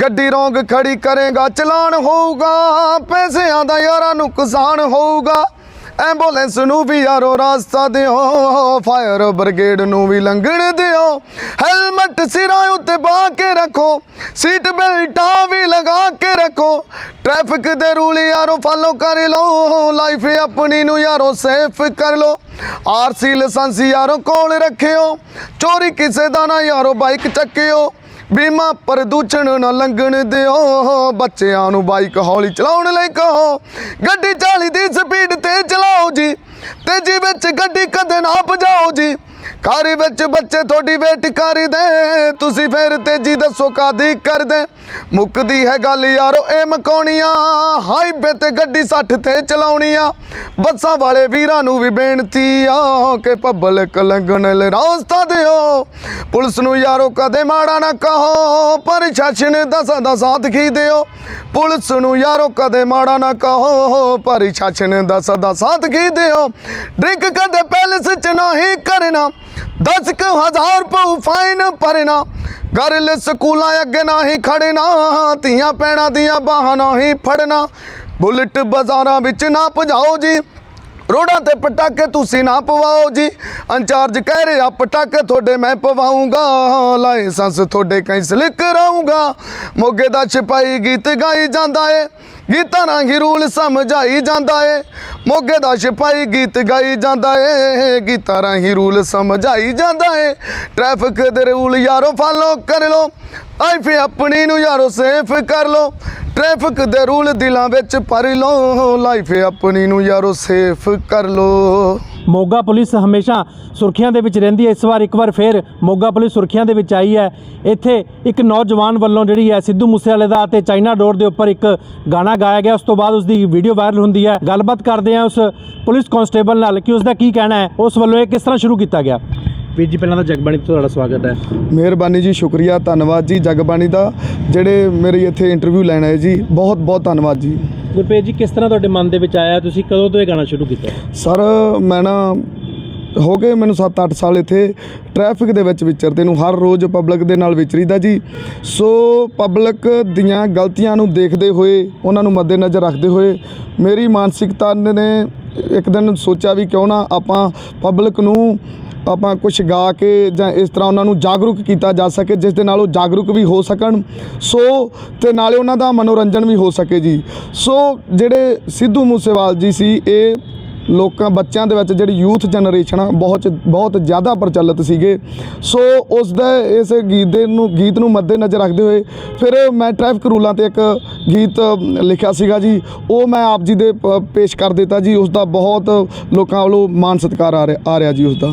ਗੱਡੀ ਰੋਂਗ ਖੜੀ ਕਰੇਗਾ, ਚਲਾਨ ਹੋਊਗਾ, ਪੈਸਿਆਂ ਦਾ ਯਾਰਾਂ ਨੁਕਸਾਨ ਹੋਊਗਾ। ਐਂਬੂਲੈਂਸ ਨੂੰ ਵੀ ਯਾਰੋ ਰਾਸਤਾ ਦਿਓ, ਫਾਇਰ ਬ੍ਰਿਗੇਡ ਨੂੰ ਵੀ ਲੰਘਣ ਦਿਓ। ਹੈਲਮਟ ਸਿਰਾਂ ਉੱਤੇ ਪਾ ਕੇ ਰੱਖੋ, ਸੀਟ ਬੈਲਟਾਂ ਵੀ ਲਗਾ ਕੇ ਰੱਖੋ। ਟ੍ਰੈਫਿਕ ਦੇ ਰੂਲ ਯਾਰੋ ਫਾਲੋ ਕਰ ਲਓ, ਲਾਈਫ ਆਪਣੀ ਨੂੰ ਯਾਰੋ ਸੇਫ ਕਰ ਲਓ। ਆਰਸੀ ਲਾਇਸੈਂਸ ਯਾਰੋ ਕੋਲ ਰੱਖਿਓ, ਚੋਰੀ ਕਿਸੇ ਦਾ ਨਾ ਯਾਰੋ ਬਾਈਕ ਚੱਕਿਓ। ਬੀਮਾ ਪ੍ਰਦੂਸ਼ਣ ਨਾ ਲੰਘਣ ਦਿਓ। ਬੱਚਿਆਂ ਨੂੰ ਬਾਈਕ ਹੌਲੀ ਚਲਾਉਣ ਲਈ ਕਹੋ। ਗੱਡੀ 40 ਦੀ ਸਪੀਡ ਤੇ ਚਲਾਓ ਜੀ। ਤੇਜ਼ੀ ਵਿੱਚ ਗੱਡੀ ਕਦੇ ਨਾ ਭਜਾਓ ਜੀ। ਕਾਰ ਵਿੱਚ ਬੱਚੇ ਤੁਹਾਡੀ ਵੇਟ ਕਰਦੇ, ਤੁਸੀਂ ਫੇਰ ਤੇਜ਼ੀ ਦੱਸੋ ਕਾਦੀ ਕਰਦੇ? ਮੁੱਕਦੀ ਹੈ ਗੱਲ ਯਾਰੋ, ਇਹ ਮਕਾਉਣੀਆਂ ਹਾਈਵੇ ਤੇ ਗੱਡੀ 60 ਤੇ ਚਲਾਉਣੀਆਂ। ਬੱਸਾਂ ਵਾਲੇ ਵੀਰਾਂ ਨੂੰ ਵੀ ਬੇਨਤੀ ਆ ਕਿ ਪਬਲਿਕ ਲੰਘਣ ਲਈ ਰਾਸਤਾ ਦਿਓ। ਪੁਲਿਸ ਨੂੰ ਯਾਰੋ, ਕਦੇ ਮਾੜਾ ਨਾ ਕਹੋ, ਪ੍ਰਸ਼ਾਸਨ ਦਾ ਸਦਾ ਸਾਥ ਖੀ ਦਿਓ? ਪੁਲਿਸ ਨੂੰ ਯਾਰੋ, ਕਦੇ ਮਾੜਾ ਨਾ ਕਹੋ, ਪ੍ਰਸ਼ਾਸਨ ਦਾ ਸਦਾ ਸਾਥ ਖੀ ਦਿਓ? ਡਰਿੰਕ ਕਦੇ ਪੈਲਸ ਚ ਨਹੀਂ ਕਰਨਾ। 10 ਕੁ ਹਜ਼ਾਰ ਪਉ ਫਾਈਨ ਭਰਨਾ। ਗਰਲ ਸਕੂਲਾਂ ਅੱਗੇ ਨਹੀਂ ਖੜਨਾ, ਧੀਆਂ ਪੈਣਾ ਦੀਆਂ ਬਾਹਾਂ ਨਹੀਂ ਫੜਨਾ। ਬੁਲਟ ਬਾਜ਼ਾਰਾਂ ਵਿੱਚ ਨਾ ਭਜਾਓ ਜੀ। ਰੋਡਾਂ ਤੇ ਪਟਾਕੇ ਤੁਸੀਂ ਨਾ ਪਵਾਓ ਜੀ। ਇੰਚਾਰਜ ਕਹਿ ਰਿਹਾ, ਪਟਾਕੇ ਤੁਹਾਡੇ ਮੈਂ ਪਵਾਉਂਗਾ। ਲਾਇਸੈਂਸ ਤੁਹਾਡੇ ਕੈਂਸਲ ਕਰਾਉਂਗਾ। ਮੋਗੇ ਦਾ ਸਿਪਾਹੀ ਗੀਤ ਗਾਈ ਜਾਂਦਾ ਏ। ਗੀਤਾਂ ਰਾਹੀਂ ਹੀ ਰੂਲ ਸਮਝਾਈ ਜਾਂਦਾ ਏ। ਮੋਗੇ ਦਾ ਸਿਪਾਹੀ ਗੀਤ ਗਾਈ ਜਾਂਦਾ ਏ। ਗੀਤਾਂ ਰਾਹੀਂ ਹੀ ਰੂਲ ਸਮਝਾਈ ਜਾਂਦਾ ਏ। ਟ੍ਰੈਫਿਕ ਦੇ ਰੂਲ ਯਾਰੋ ਫਾਲੋ ਕਰ ਲੋ ਲਾਈਫ ਆਪਣੀ ਨੂੰ ਯਾਰੋ ਸੇਫ ਕਰ ਲੋ ਟ੍ਰੈਫਿਕ ਦੇ ਰੂਲ ਦਿਲਾਂ ਵਿੱਚ ਭਰ ਲੋ ਲਾਈਫ ਆਪਣੀ ਨੂੰ ਯਾਰੋ ਸੇਫ ਕਰ ਲੋ ਮੋਗਾ ਪੁਲਿਸ ਹਮੇਸ਼ਾ ਸੁਰਖੀਆਂ ਦੇ ਵਿੱਚ ਰਹਿੰਦੀ ਹੈ। ਇਸ ਵਾਰ ਇੱਕ ਵਾਰ ਫੇਰ ਮੋਗਾ ਪੁਲਿਸ ਸੁਰਖੀਆਂ ਦੇ ਵਿੱਚ ਆਈ ਹੈ। ਇੱਥੇ ਇੱਕ ਨੌਜਵਾਨ ਵੱਲੋਂ ਜਿਹੜੀ ਹੈ ਸਿੱਧੂ ਮੂਸੇਵਾਲੇ ਦਾ ਤੇ ਚਾਈਨਾ ਡੋਰ ਦੇ ਉੱਪਰ ਇੱਕ ਗਾਣਾ ਗਾਇਆ ਗਿਆ। ਉਸ ਤੋਂ ਬਾਅਦ ਉਸ ਦੀ ਵੀਡੀਓ ਵਾਇਰਲ ਹੁੰਦੀ ਹੈ। ਗੱਲਬਾਤ ਕਰਦੇ ਹਾਂ ਉਸ ਪੁਲਿਸ ਕਾਂਸਟੇਬਲ ਨਾਲ ਕਿ ਉਸ ਦਾ ਕੀ ਕਹਿਣਾ ਹੈ। ਉਸ ਵੱਲੋਂ ਇਹ ਕਿਸ ਤਰ੍ਹਾਂ ਸ਼ੁਰੂ ਕੀਤਾ ਗਿਆ? ਵੀਰ ਜੀ ਪਹਿਲਾਂ ਤਾਂ ਜਗਬਾਣੀ ਤੋਂ ਤੁਹਾਡਾ ਸਵਾਗਤ ਹੈ। ਮਿਹਰਬਾਨੀ ਜੀ ਸ਼ੁਕਰੀਆ ਧੰਨਵਾਦ ਜੀ। ਜਗਬਾਣੀ ਦਾ ਜਿਹੜੇ ਮੇਰੀ ਇੱਥੇ ਇੰਟਰਵਿਊ ਲੈਣ ਆਏ ਜੀ ਬਹੁਤ ਬਹੁਤ ਧੰਨਵਾਦ ਜੀ। ਗੁਰਪ੍ਰੀਤ ਜੀ, ਕਿਸ ਤਰ੍ਹਾਂ ਤੁਹਾਡੇ ਮਨ ਦੇ ਵਿੱਚ ਆਇਆ? ਤੁਸੀਂ ਕਦੋਂ ਤੋਂ ਇਹ ਗਾਣਾ ਸ਼ੁਰੂ ਕੀਤਾ? ਸਰ, ਮੈਂ ਨਾ ਹੋ ਗਏ ਮੈਨੂੰ 7-8 ਸਾਲ ਇੱਥੇ। ਟ੍ਰੈਫਿਕ ਦੇ ਵਿੱਚ ਵਿਚਰਦੇ ਨੂੰ ਹਰ ਰੋਜ਼ ਪਬਲਿਕ ਦੇ ਨਾਲ ਵਿਚਰੀਦਾ ਜੀ। ਸੋ ਪਬਲਿਕ ਦੀਆਂ ਗਲਤੀਆਂ ਨੂੰ ਦੇਖਦੇ ਹੋਏ, ਉਹਨਾਂ ਨੂੰ ਮੱਦੇਨਜ਼ਰ ਰੱਖਦੇ ਹੋਏ, ਮੇਰੀ ਮਾਨਸਿਕਤਾ ਨੇ ਇੱਕ ਦਿਨ ਸੋਚਿਆ ਵੀ ਕਿਉਂ ਨਾ ਆਪਾਂ ਪਬਲਿਕ ਨੂੰ ਆਪਾਂ ਕੁਝ ਗਾ ਕੇ ਜਾਂ ਇਸ ਤਰ੍ਹਾਂ ਉਹਨਾਂ ਨੂੰ ਜਾਗਰੂਕ ਕੀਤਾ ਜਾ ਸਕੇ, ਜਿਸ ਦੇ ਨਾਲ ਉਹ ਜਾਗਰੂਕ ਵੀ ਹੋ ਸਕਣ। ਸੋ, ਤੇ ਨਾਲੇ ਉਹਨਾਂ ਦਾ ਮਨੋਰੰਜਨ ਵੀ ਹੋ ਸਕੇ ਜੀ। ਸੋ, ਜਿਹੜੇ ਸਿੱਧੂ ਮੂਸੇਵਾਲ ਜੀ ਸੀ, ਇਹ ਲੋਕਾਂ, ਬੱਚਿਆਂ ਦੇ ਵਿੱਚ ਜਿਹੜੀ ਯੂਥ ਜਨਰੇਸ਼ਨ ਆ, ਬਹੁਤ ਬਹੁਤ ਜ਼ਿਆਦਾ ਪ੍ਰਚਲਿਤ ਸੀਗੇ। ਸੋ, ਉਸ ਦਾ, ਇਸ ਗੀਤ ਦੇ ਨੂੰ, ਗੀਤ ਨੂੰ ਮੱਦੇ ਨਜ਼ਰ ਰੱਖਦੇ ਹੋਏ ਫਿਰ ਮੈਂ ਟ੍ਰੈਫਿਕ ਰੂਲਾਂ ਤੇ ਇੱਕ ਗੀਤ ਲਿਖਿਆ ਸੀਗਾ ਜੀ। ਉਹ ਮੈਂ ਆਪ ਜੀ ਦੇ ਪੇਸ਼ ਕਰ ਦਿੱਤਾ ਜੀ। ਉਸ ਦਾ ਬਹੁਤ ਲੋਕਾਂ ਵੱਲੋਂ ਮਾਨ ਸਤਿਕਾਰ ਆ ਰਿਹਾ ਆ ਰਿਹਾ ਜੀ ਉਸ ਦਾ।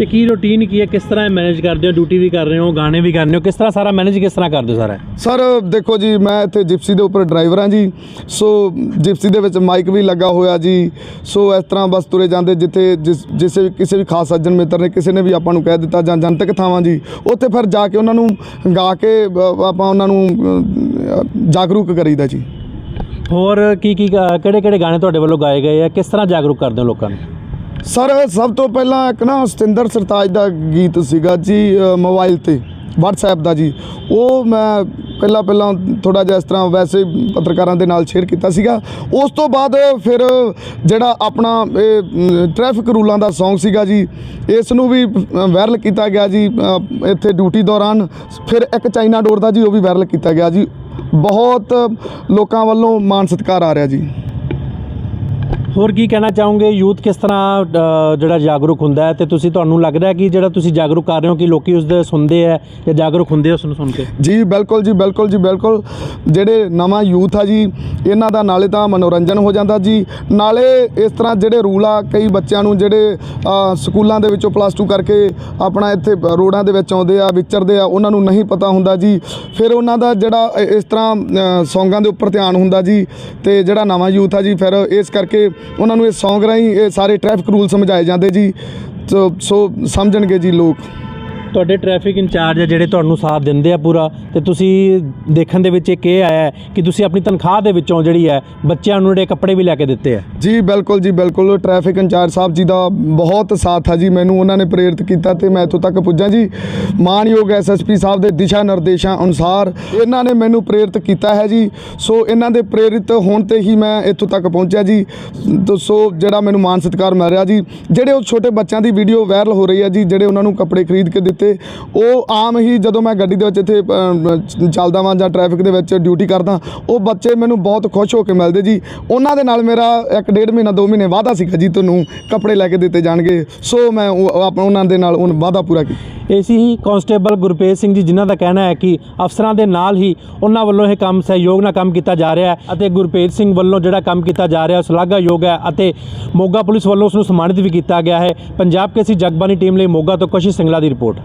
ਤੇ ਕੀ ਰੁਟੀਨ ਕੀ ਹੈ? ਕਿਸ ਤਰ੍ਹਾਂ ਮੈਨੇਜ ਕਰਦੇ ਹੋ? ਡਿਊਟੀ ਵੀ ਕਰ ਰਹੇ ਹੋ ਗਾਣੇ ਵੀ ਕਰਨੇ ਹੋ? ਕਿਸ ਤਰ੍ਹਾਂ ਸਾਰਾ ਮੈਨੇਜ ਕਿਸ ਤਰ੍ਹਾਂ ਕਰਦੇ ਹੋ ਸਾਰਾ? ਸਰ ਦੇਖੋ ਜੀ ਮੈਂ ਇੱਥੇ ਜਿਪਸੀ ਦੇ ਉੱਪਰ ਡਰਾਈਵਰ ਹਾਂ ਜੀ। ਸੋ ਜਿਪਸੀ ਦੇ ਵਿੱਚ ਮਾਈਕ ਵੀ ਲੱਗਾ ਹੋਇਆ ਜੀ। ਸੋ ਇਸ ਤਰ੍ਹਾਂ ਬਸ ਤੁਰੇ ਜਾਂਦੇ ਜਿੱਥੇ ਜਿਸ ਕਿਸੇ ਵੀ ਖਾਸ ਸੱਜਣ ਮਿੱਤਰ ਨੇ ਕਿਸੇ ਨੇ ਵੀ ਆਪਾਂ ਨੂੰ ਕਹਿ ਦਿੱਤਾ ਜਾਂ ਜਨਤਕ ਥਾਵਾਂ ਜੀ ਉੱਥੇ ਫਿਰ ਜਾ ਕੇ ਉਹਨਾਂ ਨੂੰ ਗਾ ਕੇ ਆਪਾਂ ਉਹਨਾਂ ਨੂੰ ਜਾਗਰੂਕ ਕਰੀਦਾ ਜੀ। ਹੋਰ ਕੀ ਕੀ ਕਿਹੜੇ ਕਿਹੜੇ ਗਾਣੇ ਤੁਹਾਡੇ ਵੱਲੋਂ ਗਾਏ ਗਏ ਆ? ਕਿਸ ਤਰ੍ਹਾਂ ਜਾਗਰੂਕ ਕਰਦੇ ਹੋ ਲੋਕਾਂ ਨੂੰ? ਸਰ, ਸਭ ਤੋਂ ਪਹਿਲਾਂ ਇੱਕ ਨਾ ਸਤਿੰਦਰ ਸਰਤਾਜ ਦਾ ਗੀਤ ਸੀਗਾ ਜੀ ਮੋਬਾਈਲ ਤੇ, WhatsApp ਦਾ ਜੀ। ਉਹ ਮੈਂ ਪਹਿਲਾਂ ਪਹਿਲਾਂ ਥੋੜਾ ਜਿਹਾ ਇਸ ਤਰ੍ਹਾਂ ਵੈਸੇ ਪੱਤਰਕਾਰਾਂ ਦੇ ਨਾਲ ਸ਼ੇਅਰ ਕੀਤਾ ਸੀਗਾ। ਉਸ ਤੋਂ ਬਾਅਦ ਫਿਰ ਜਿਹੜਾ ਆਪਣਾ ਇਹ ਟ੍ਰੈਫਿਕ ਰੂਲਾਂ ਦਾ Song ਸੀਗਾ ਜੀ, ਇਸ ਨੂੰ ਵੀ ਵਾਇਰਲ ਕੀਤਾ ਗਿਆ ਜੀ ਇੱਥੇ ਡਿਊਟੀ ਦੌਰਾਨ। ਫਿਰ ਇੱਕ ਚਾਈਨਾ ਡੋਰ ਦਾ ਜੀ, ਉਹ ਵੀ ਵਾਇਰਲ ਕੀਤਾ ਗਿਆ ਜੀ। ਬਹੁਤ ਲੋਕਾਂ ਵੱਲੋਂ ਮਾਨ ਸਤਿਕਾਰ ਆ ਰਿਹਾ ਜੀ। ਹੋਰ ਕੀ ਕਹਿਣਾ ਚਾਹੋਗੇ? ਯੂਥ ਕਿਸ ਤਰ੍ਹਾਂ ਜਿਹੜਾ ਜਾਗਰੂਕ ਹੁੰਦਾ ਹੈ? ਤੇ ਤੁਸੀਂ ਤੁਹਾਨੂੰ ਲੱਗਦਾ ਹੈ ਕਿ ਜਿਹੜਾ ਤੁਸੀਂ ਜਾਗਰੂਕ ਕਰ ਰਹੇ ਹੋ ਕਿ ਲੋਕੀ ਉਸ ਦੇ ਸੁਣਦੇ ਆ ਜਾਂ ਜਾਗਰੂਕ ਹੁੰਦੇ ਆ ਉਸ ਨੂੰ ਸੁਣ ਕੇ? ਜੀ, ਬਿਲਕੁਲ ਜੀ ਬਿਲਕੁਲ ਜੀ, ਬਿਲਕੁਲ। ਜਿਹੜੇ ਨਵਾਂ ਯੂਥ ਆ ਜੀ, ਇਹਨਾਂ ਦਾ ਨਾਲੇ ਤਾਂ ਮਨੋਰੰਜਨ ਹੋ ਜਾਂਦਾ ਜੀ। ਨਾਲੇ ਇਸ ਤਰ੍ਹਾਂ ਜਿਹੜੇ ਰੂਲ ਆ, ਕਈ ਬੱਚਿਆਂ ਨੂੰ ਜਿਹੜੇ ਸਕੂਲਾਂ ਦੇ ਵਿੱਚੋਂ ਪਲੱਸ 2 ਕਰਕੇ ਆਪਣਾ ਇੱਥੇ ਰੋਡਾਂ ਦੇ ਵਿੱਚ ਆਉਂਦੇ ਆ, ਵਿਚਰਦੇ ਆ, ਉਹਨਾਂ ਨੂੰ ਨਹੀਂ ਪਤਾ ਹੁੰਦਾ ਜੀ। ਫਿਰ ਉਹਨਾਂ ਦਾ ਜਿਹੜਾ ਇਸ ਤਰ੍ਹਾਂ ਸੌਂਗਾਂ ਦੇ ਉੱਪਰ ਧਿਆਨ ਹੁੰਦਾ ਜੀ। ਤੇ ਜਿਹੜਾ ਨਵਾਂ ਯੂਥ ਆ ਜੀ, ਫਿਰ ਇਸ ਕਰਕੇ ਉਹਨਾਂ ਨੂੰ ਇਹ ਸੌਂਗ ਰਾਹੀਂ ਇਹ ਸਾਰੇ ਟ੍ਰੈਫਿਕ ਰੂਲ ਸਮਝਾਏ ਜਾਂਦੇ ਜੀ। ਸੋ- ਸੋ ਸਮਝਣਗੇ ਜੀ ਲੋਕ। ਤੁਹਾਡੇ ਟ੍ਰੈਫਿਕ ਇੰਚਾਰਜ ਆ ਜਿਹੜੇ ਤੁਹਾਨੂੰ ਸਾਥ ਦਿੰਦੇ ਆ ਪੂਰਾ, ਤੇ ਤੁਸੀਂ ਦੇਖਣ ਦੇ ਵਿੱਚ ਇੱਕ ਇਹ ਆਇਆ ਕਿ ਤੁਸੀਂ ਆਪਣੀ ਤਨਖਾਹ ਦੇ ਵਿੱਚੋਂ ਜਿਹੜੀ ਹੈ ਬੱਚਿਆਂ ਨੂੰ ਜਿਹੜੇ ਕੱਪੜੇ ਵੀ ਲੈ ਕੇ ਦਿੱਤੇ ਆ। ਜੀ, ਬਿਲਕੁਲ ਜੀ, ਬਿਲਕੁਲ। ਟ੍ਰੈਫਿਕ ਇੰਚਾਰਜ ਸਾਹਿਬ ਜੀ ਦਾ ਬਹੁਤ ਸਾਥ ਹੈ ਜੀ, ਮੈਨੂੰ ਉਹਨਾਂ ਨੇ ਪ੍ਰੇਰਿਤ ਕੀਤਾ ਤੇ ਮੈਂ ਇੱਥੋਂ ਤੱਕ ਪੁੱਜਾ ਜੀ। ਮਾਨਯੋਗ ਐਸਐਸਪੀ ਸਾਹਿਬ ਦੇ ਦਿਸ਼ਾ ਨਿਰਦੇਸ਼ਾਂ ਅਨੁਸਾਰ ਇਹਨਾਂ ਨੇ ਮੈਨੂੰ ਪ੍ਰੇਰਿਤ ਕੀਤਾ ਹੈ ਜੀ। ਸੋ ਇਹਨਾਂ ਦੇ ਪ੍ਰੇਰਿਤ ਹੋਣ ਤੇ ਹੀ ਮੈਂ ਇੱਥੋਂ ਤੱਕ ਪਹੁੰਚਿਆ ਜੀ। ਸੋ ਜਿਹੜਾ ਮੈਨੂੰ ਮਾਨ ਸਤਿਕਾਰ ਮਿਲ ਰਿਹਾ ਜੀ। ਜਿਹੜੇ ਉਹ ਛੋਟੇ ਬੱਚਿਆਂ ਦੀ ਵੀਡੀਓ ਵਾਇਰਲ ਹੋ ਰਹੀ ਹੈ ਜੀ, ਜਿਹੜੇ ਉਹਨਾਂ ਨੂੰ ਕੱਪੜੇ ਖਰੀਦ ਕੇ ਦਿੱਤੇ ਉਹ ਆਮ ਹੀ ਜਦੋਂ ਮੈਂ ਗੱਡੀ ਦੇ ਵਿੱਚ ਇੱਥੇ ਚੱਲਦਾ ਵਾਂ ਜਾਂ ਟ੍ਰੈਫਿਕ ਦੇ ਵਿੱਚ ਡਿਊਟੀ ਕਰਦਾ, ਉਹ ਬੱਚੇ ਮੈਨੂੰ ਬਹੁਤ ਖੁਸ਼ ਹੋ ਕੇ ਮਿਲਦੇ ਜੀ। ਉਹਨਾਂ ਦੇ ਨਾਲ ਮੇਰਾ ਇੱਕ ਡੇਢ ਮਹੀਨਾ, ਦੋ ਮਹੀਨੇ ਵਾਅਦਾ ਸੀਗਾ ਜੀ ਤੁਹਾਨੂੰ ਕੱਪੜੇ ਲੈ ਕੇ ਦਿੱਤੇ ਜਾਣਗੇ। ਸੋ ਮੈਂ ਉਹਨਾਂ ਦੇ ਨਾਲ ਉਹ ਵਾਅਦਾ ਪੂਰਾ ਕੀਤਾ। ਏਸੀ ਹੀ ਕਾਂਸਟੇਬਲ ਗੁਰਪ੍ਰੀਤ ਸਿੰਘ ਜੀ, ਜਿਨ੍ਹਾਂ ਦਾ ਕਹਿਣਾ ਹੈ ਕਿ ਅਫਸਰਾਂ ਦੇ ਨਾਲ ਹੀ ਉਹਨਾਂ ਵੱਲੋਂ ਇਹ ਕੰਮ ਸਹਿਯੋਗ ਨਾਲ ਕੰਮ ਕੀਤਾ ਜਾ ਰਿਹਾ ਹੈ ਅਤੇ ਗੁਰਪ੍ਰੀਤ ਸਿੰਘ ਵੱਲੋਂ ਜਿਹੜਾ ਕੰਮ ਕੀਤਾ ਜਾ ਰਿਹਾ, ਸ਼ਲਾਘਾਯੋਗ ਹੈ ਅਤੇ ਮੋਗਾ ਪੁਲਿਸ ਵੱਲੋਂ ਉਸ ਨੂੰ ਸਨਮਾਨਿਤ ਵੀ ਕੀਤਾ ਗਿਆ ਹੈ। ਪੰਜਾਬ ਕੇਸੀ ਜਗਬਾਨੀ ਟੀਮ ਲਈ ਮੋਗਾ ਤੋਂ ਕਸ਼ਿਸ਼ ਸਿੰਗਲਾ ਦੀ ਰਿਪੋਰਟ।